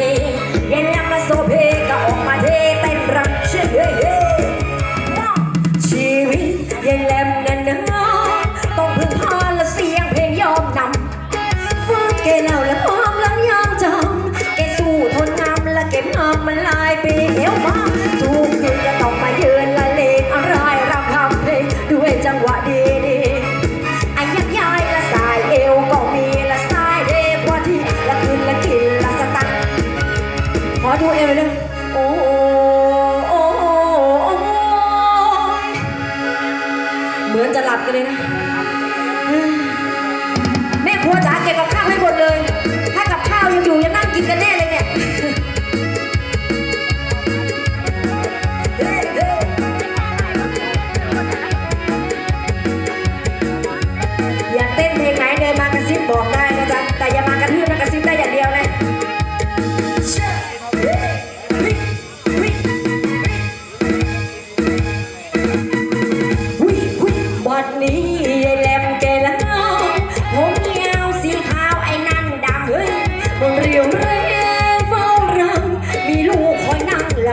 ตีเย็นยังมาโซเพก็ออกมาเทเต็นรำเชื่อเชีวิตยังแลมนั่นนะต้องพึ่งพาและเสียงเพลงยอมนำฟาดแกเล่าและความลังยามจำแกสู้ทนงามและเก็บงามมันลา เหมือนจะหลับกันเลยนะ แม่ครัวจ๋าเก็บกับข้าวให้หมดเลย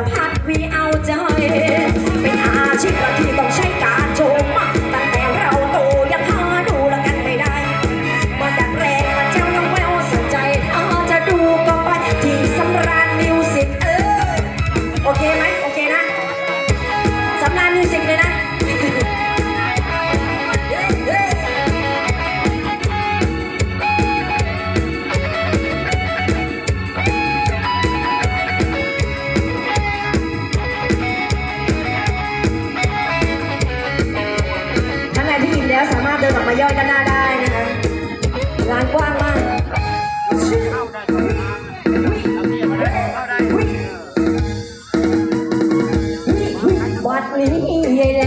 the pot, we out. ารถเดินออกมาย่อยกันหน้าได้นะคะลานกว้างมากเข้าวัดนี้ใหญ่แล้ว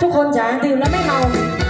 ทุกคนจะดื่มแล้วไม่เมา